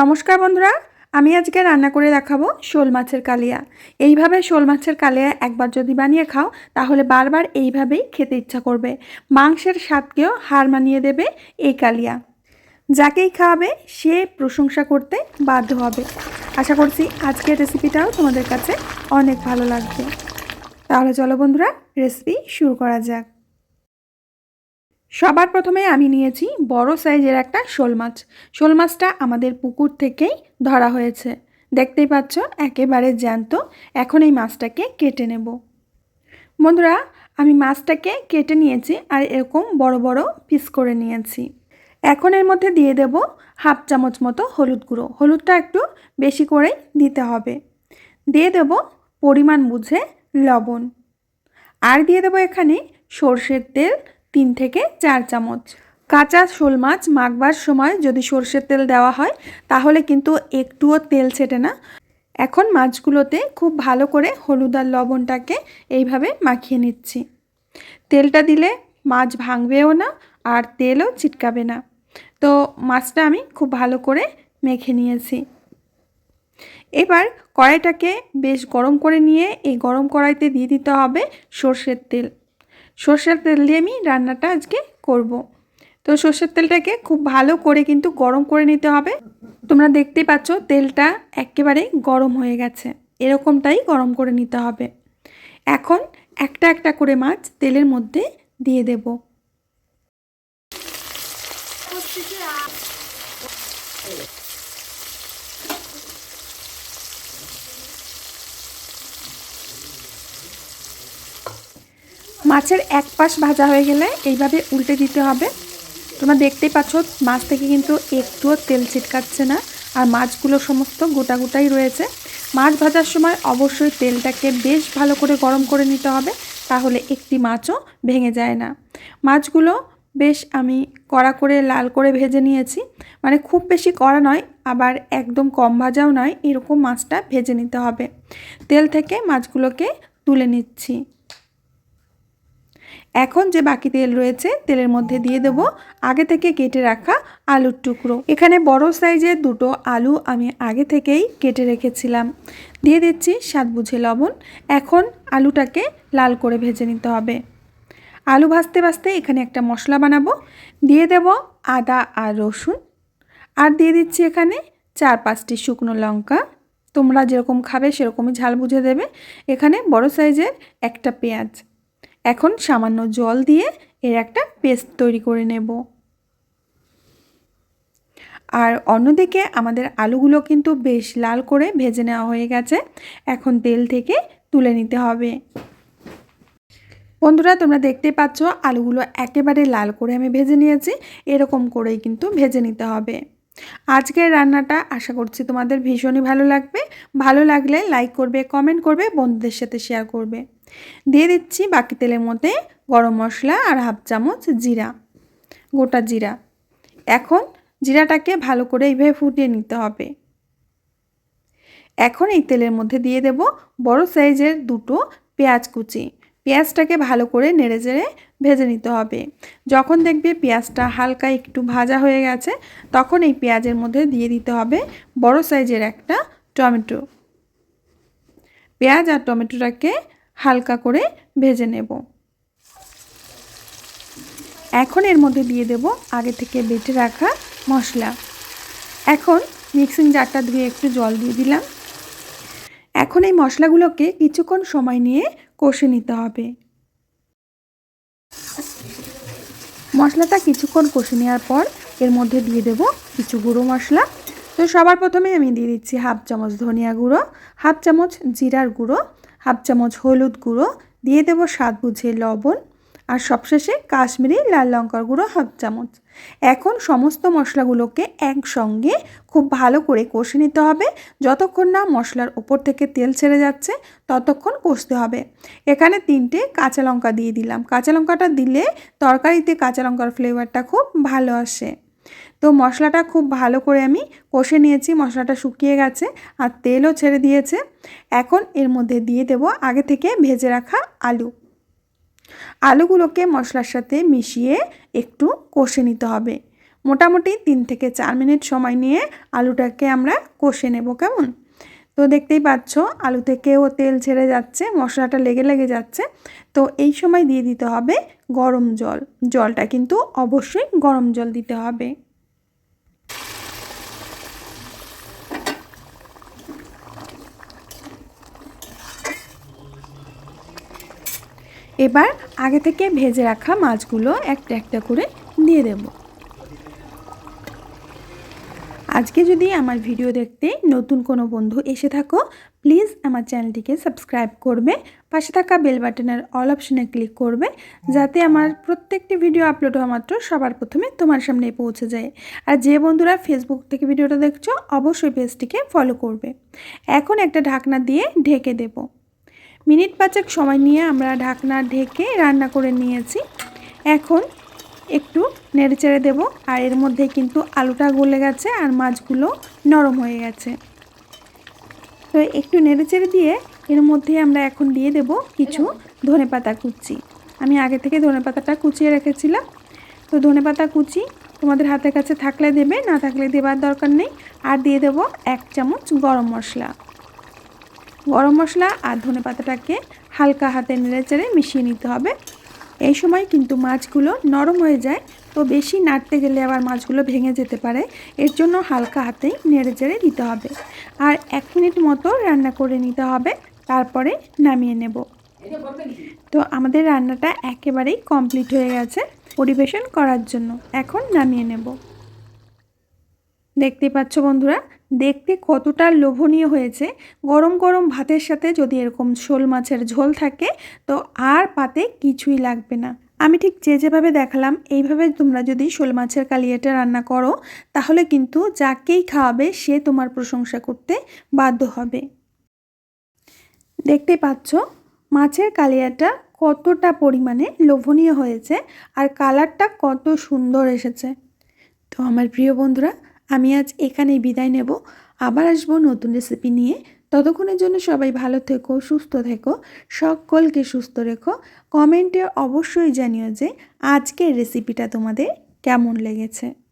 নমস্কার বন্ধুরা, আমি আজকে রান্না করে দেখাবো শোল মাছের কালিয়া। এইভাবে শোল মাছের কালিয়া একবার যদি বানিয়ে খাও, তাহলে বারবার এইভাবেই খেতে ইচ্ছা করবে। মাংসের স্বাদকেও হার মানিয়ে দেবে এই কালিয়া। যাকেই খাওয়াবে, সে প্রশংসা করতে বাধ্য হবে। আশা করছি আজকের রেসিপিটাও তোমাদের কাছে অনেক ভালো লাগবে। তাহলে চলো বন্ধুরা রেসিপি শুরু করা যাক। সবার প্রথমে আমি নিয়েছি বড় সাইজের একটা শোল মাছ। শোল মাছটা আমাদের পুকুর থেকেই ধরা হয়েছে। দেখতেই পাচ্ছ, একেবারে জ্যান্ত। এখন এই মাছটাকে কেটে নেব। বন্ধুরা, আমি মাছটাকে কেটে নিয়েছি আর এরকম বড় বড় পিস করে নিয়েছি। এখন এর মধ্যে দিয়ে দেব হাফ চামচ মতো হলুদ গুঁড়ো। হলুদটা একটু বেশি করেই দিতে হবে। দিয়ে দেব পরিমাণ বুঝে লবণ। আর দিয়ে দেবো এখানে সর্ষের তেল তিন থেকে চার চামচ। কাঁচা শোল মাছ মাখবার সময় যদি সর্ষের তেল দেওয়া হয়, তাহলে কিন্তু একটুও তেল ছেটে না। এখন মাছগুলোতে খুব ভালো করে হলুদ আর লবণটাকে এইভাবে মাখিয়ে নিচ্ছি। তেলটা দিলে মাছ ভাঙবেও না আর তেলও ছিটকাবে না। তো মাছটা আমি খুব ভালো করে মেখে নিয়েছি। এবার কড়াইটাকে বেশ গরম করে নিয়ে এই গরম কড়াইতে দিয়ে দিতে হবে সর্ষের তেল। সর্ষের তেল দিয়ে আমি রান্নাটা আজকে করব। তো সর্ষের তেলটাকে খুব ভালো করে কিন্তু গরম করে নিতে হবে। তোমরা দেখতেই পাচ্ছ তেলটা একেবারে গরম হয়ে গেছে। এরকমটাই গরম করে নিতে হবে। এখন একটা একটা করে মাছ তেলের মধ্যে দিয়ে দেব। মাছের এক পাশ ভাজা হয়ে গেলে এইভাবে উল্টে দিতে হবে। তোমরা দেখতেই পাচ্ছ, মাছ থেকে কিন্তু একটুও তেল ছিটকাচ্ছে না আর মাছগুলো সমস্ত গোটা গোটাই রয়েছে। মাছ ভাজার সময় অবশ্যই তেলটাকে বেশ ভালো করে গরম করে নিতে হবে, তাহলে একটি মাছও ভেঙে যায় না। মাছগুলো বেশ আমি কড়া করে, লাল করে ভেজে নিয়েছি। মানে খুব বেশি কড়া নয়, আবার একদম কম ভাজাও নয়, এরকম মাছটা ভেজে নিতে হবে। তেল থেকে মাছগুলোকে তুলে নিচ্ছি। এখন যে বাকি তেল রয়েছে, তেলের মধ্যে দিয়ে দেব আগে থেকে কেটে রাখা আলুর টুকরো। এখানে বড় সাইজের দুটো আলু আমি আগে থেকেই কেটে রেখেছিলাম। দিয়ে দিচ্ছি স্বাদ বুঝে লবণ। এখন আলুটাকে লাল করে ভেজে নিতে হবে। আলু ভাজতে ভাজতে এখানে একটা মশলা বানাবো। দিয়ে দেব আদা আর রসুন। আর দিয়ে দিচ্ছি এখানে চার পাঁচটি শুকনো লঙ্কা। তোমরা যেরকম খাবে সেরকমই ঝাল বুঝে দেবে। এখানে বড় সাইজের একটা পেঁয়াজ। এখন সামান্য জল দিয়ে এর একটা পেস্ট তৈরি করে নেব। আর অন্যদিকে আমাদের আলুগুলো কিন্তু বেশ লাল করে ভেজে নেওয়া হয়ে গেছে। এখন তেল থেকে তুলে নিতে হবে। বন্ধুরা, তোমরা দেখতে পাচ্ছ আলুগুলো একেবারে লাল করে আমি ভেজে নিয়েছি। এরকম করেই কিন্তু ভেজে নিতে হবে। আজকের রান্নাটা আশা করছি তোমাদের ভীষণই ভালো লাগবে। ভালো লাগলে লাইক করবে কমেন্ট করবে, বন্ধুদের সাথে শেয়ার করবে। দিয়ে দিচ্ছি বাকি তেলের মধ্যে গরম মশলা আর হাফ চামচ জিরা, গোটা জিরা। এখন জিরাটাকে ভালো করে এইভাবে ফুটিয়ে নিতে হবে। এখন এই তেলের মধ্যে দিয়ে দেব বড় সাইজের দুটো পেঁয়াজ কুচি। পেঁয়াজটাকে ভালো করে নেড়ে জেড়ে ভেজে নিতে হবে। যখন দেখবে পেঁয়াজটা হালকা একটু ভাজা হয়ে গেছে, তখন এই পেঁয়াজের মধ্যে দিয়ে দিতে হবে বড় সাইজের একটা টমেটো। পেঁয়াজ আর টমেটোটাকে হালকা করে ভেজে নেব। এখন এর মধ্যে দিয়ে দেব আগে থেকে বেটে রাখা মশলা। এখন মিক্সিং জারটা ধুয়ে একটু জল দিয়ে দিলাম। এখন এই মশলাগুলোকে কিছুক্ষণ সময় নিয়ে কষে নিতে হবে। মশলাটা কিছুক্ষণ কষে নেওয়ার পর এর মধ্যে দিয়ে দেব কিছু গুঁড়ো মশলা। তো সবার প্রথমে আমি দিয়ে দিচ্ছি হাফ চামচ ধনিয়া গুঁড়ো, হাফ চামচ জিরার গুঁড়ো, হাফ চামচ হলুদ গুঁড়ো, দিয়ে দেব স্বাদ বুঝে লবণ। আর সবশেষে কাশ্মীরি লাল লঙ্কার গুঁড়ো হাফ চামচ। এখন সমস্ত মশলাগুলোকে একসঙ্গে খুব ভালো করে কষে নিতে হবে। যতক্ষণ না মশলার ওপর থেকে তেল ছেড়ে যাচ্ছে, ততক্ষণ কষতে হবে। এখানে তিনটে কাঁচা লঙ্কা দিয়ে দিলাম। কাঁচা লঙ্কাটা দিলে তরকারিতে কাঁচা লঙ্কার ফ্লেভারটা খুব ভালো আসে। তো মশলাটা খুব ভালো করে আমি কষে নিয়েছি, মশলাটা শুকিয়ে গেছে আর তেলও ছেড়ে দিয়েছে। এখন এর মধ্যে দিয়ে দেব আগে থেকে ভেজে রাখা আলু। আলুগুলোকে মশলার সাথে মিশিয়ে একটু কষে নিতে হবে। মোটামুটি তিন থেকে চার মিনিট সময় নিয়ে আলুটাকে আমরা কষে নেব কেমন? তো দেখতেই পাচ্ছ, আলু থেকেও তেল ছেড়ে যাচ্ছে, মশলাটা লেগে লেগে যাচ্ছে। তো এই সময় দিয়ে দিতে হবে গরম জল। জলটা কিন্তু অবশ্যই গরম জল দিতে হবে। এবার আগে থেকে ভেজে রাখা মাছগুলো একটা একটা করে দিয়ে দেব। আজকে যদি আমার ভিডিও দেখতে নতুন কোনো বন্ধু এসে থাকো, প্লিজ আমার চ্যানেলটিকে সাবস্ক্রাইব করবে, পাশে থাকা বেল বাটনের অল অপশনে ক্লিক করবে, যাতে আমার প্রত্যেকটি ভিডিও আপলোড হওয়া মাত্র সবার প্রথমে তোমার সামনে পৌঁছে যায়। আর যে বন্ধুরা ফেসবুক থেকে ভিডিওটা দেখছ, অবশ্যই পেজটিকে ফলো করবে। এখন একটা ঢাকনা দিয়ে ঢেকে দেবো। মিনিট পাঁচেক সময় নিয়ে আমরা ঢাকনা ঢেকে রান্না করে নিয়েছি। এখন একটু নেড়েচেড়ে দেব, আর এর মধ্যে কিন্তু আলুটা গলে গেছে আর মাছগুলো নরম হয়ে গেছে। তো একটু নেড়েচেড়ে দিয়ে এর মধ্যে আমরা এখন দিয়ে দেব কিছু ধনে পাতা কুচি। আমি আগে থেকে ধনে পাতাটা কুচিয়ে রেখেছিলাম। তো ধনে পাতা কুচি তোমাদের হাতের কাছে থাকলে দেবে, না থাকলে দেবার দরকার নেই। আর দিয়ে দেব এক চামচ গরম মশলা। গরম মশলা আর ধনে পাতাটাকে হালকা হাতে নেড়ে চেড়ে মিশিয়ে নিতে হবে। এই সময় কিন্তু মাছগুলো নরম হয়ে যায়, তো বেশি নাড়তে গেলে আবার মাছগুলো ভেঙে যেতে পারে। এর জন্য হালকা হাতেই নেড়ে চেড়ে দিতে হবে। আর এক মিনিট মতো রান্না করে নিতে হবে, তারপরে নামিয়ে নেব। তো আমাদের রান্নাটা একেবারেই কমপ্লিট হয়ে গেছে পরিবেশন করার জন্য। এখন নামিয়ে নেব। দেখতে পাচ্ছ বন্ধুরা, দেখতে কতটা লোভনীয় হয়েছে। গরম গরম ভাতের সাথে যদি এরকম শোল মাছের ঝোল থাকে, তো আর পাতে কিছুই লাগবে না। আমি ঠিক যে যেভাবে দেখালাম, এইভাবে তোমরা যদি শোল মাছের কালিয়াটা রান্না করো, তাহলে কিন্তু যাকেই খাওয়াবে, সে তোমার প্রশংসা করতে বাধ্য হবে। দেখতে পাচ্ছ, মাছের কালিয়াটা কতটা পরিমাণে লোভনীয় হয়েছে, আর কালারটা কত সুন্দর এসেছে। তো আমার প্রিয় বন্ধুরা আমি আজ এখানেই বিদায় নেব। আবার আসব নতুন রেসিপি নিয়ে। ততক্ষণের জন্য সবাই ভালো থেকো, সুস্থ থেকো, সকলকে সুস্থ রেখো। কমেন্টে অবশ্যই জানিও যে আজকের রেসিপিটা তোমাদের কেমন লেগেছে।